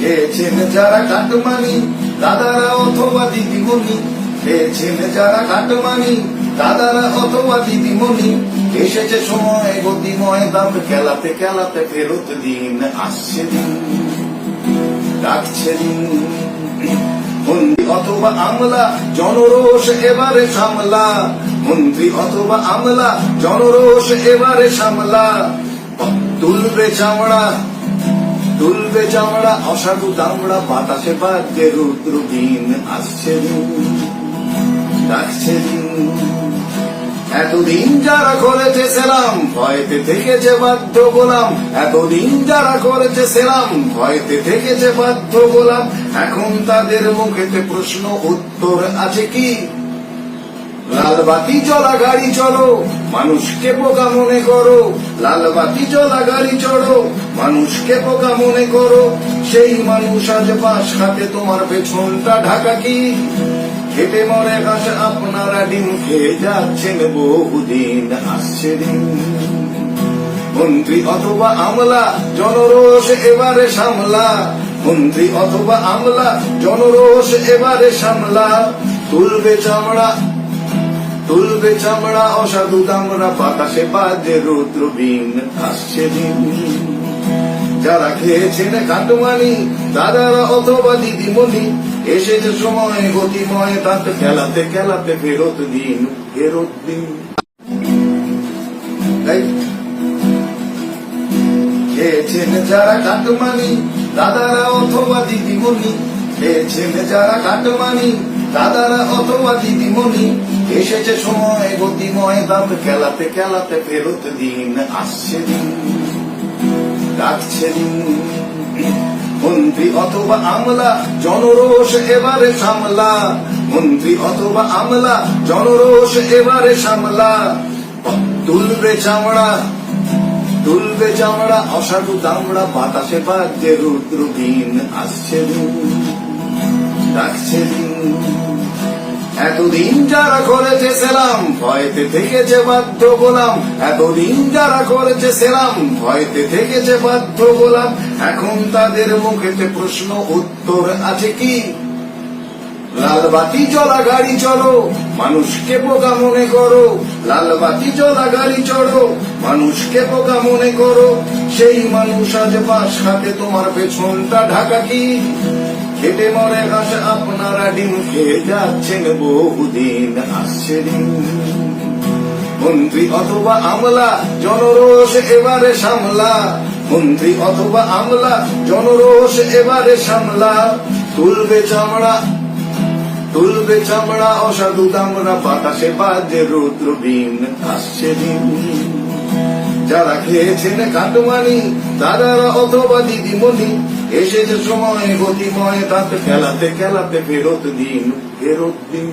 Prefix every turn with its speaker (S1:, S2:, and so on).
S1: খেয়েছেন যারা কাটমানি দাদারা অথবা দিদিমণি। খেয়েছেন যারা দাদারা অথবা দিদিমণি। এসেছে সময় গতিময় দাম, খেলাতে খেলাতে ফেরত দিন, আসছে দিন, ডাকছে দিন। মন্ত্রী অথবা আমলা, জনরোষ এবারে সামলা। মন্ত্রী অথবা আমলা, জনরোষ এবারে সামলা। তুলবে চামড়া তুলবে চামড়া, অসাধু দামড়া, বাতাসে রুদ্র দিন আসছে ডাকছে দিন। এতদিন যারা করেছে সেলাম, ভয়তে থেকেছে বাধ্য গোলাম। এতদিন যারা করেছে সেলাম, ভয়তে থেকেছে বাধ্য গোলাম। এখন তাদের মুখেতে প্রশ্ন, উত্তর আছে কি? লাল বাতি চলা গাড়ি চলো মানুষকে বোকা মনে করো। লাল বাতি চলা গাড়ি চড়ো মানুষকে বোকা মনে করো। সেই মানুষ আজ পাশ খাতে তোমার পেছনটা ঢাকা কি? খেটে মরে ঘাস, আপনারা ডিম খেয়ে যাচ্ছেন, বহুদিন আসছে দিন। মন্ত্রী অথবা আমলা, জনরোষ এবারে সামলা। মন্ত্রী অথবা আমলা, জনরোষ এবারে সামলা। তুলবে চামড়া তুলবে চামড়া অসাধু দামড়া, বাতাসে বাজে রুদ্র বিন আসছে দিন। যারা খেয়েছেন কাটমানি দাদারা অথবা দিদিমণি, এসেছে সময় গতিময়, তাতে খেলাতে খেলাতে ফেরত দিন ফেরত দিন। খেয়েছেন যারা কাটমানি দাদারা অথবা দিদিমণি, খেয়েছেন যারা কাটমানি দাদারা অথবা দিদিমণি, এসেছে সময় গতিময় দাম খেলাতে খেলাতে ফেরত দিন, আসছে দিন, ডাকছে দিন। মন্ত্রী অথবা আমলা, জনরোষ এবারে সামলা। মন্ত্রী অথবা আমলা, জনরোষ এবারে সামলা। তুলবে চামড়া তুলবে চামড়া, অসাধু দামড়া, বাতাসে বাজছে রুদ্র দিন আসছে ডাকছে দিন এতদিন যারা করেছে সেলাম, ভয়তে থেকেছে বাধ্য গোলাম। এতদিন যারা করেছে সেলাম, ভয়তে থেকেছে বাধ্য গোলাম। এখন তাদের মুখেতে প্রশ্ন, উত্তর আছে কি? লাল বাতি চলা গাড়ি চলো, মানুষকে বোকা মনে করো। লাল বাতি চলা গাড়ি চড়ো মানুষকে বোকা মনে করো। সেই মানুষ আজ বাস খাতে তোমার পেছনটা ঢাকা কি? খেটে মরে ঘাস আপনারা ডিম খেয়ে যাচ্ছেন বহুদিন, আসছে দিন মন্ত্রী অথবা আমলা, জনরোষ এবারে সামলা। মন্ত্রী অথবা আমলা, জনরোষ এবারে সামলা। তুলবে চামড়া তুলবে চামড়া অসাধু দামড়া বাতাসে বাজে রুদ্র বিন আসছে দিন যারা খেয়েছেন কাটমানি দাদারা অথবা দিদিমণি, এসেছে সময় গতিময় তাতে খেলাতে খেলাতে ফেরত দিন ফেরত দিন।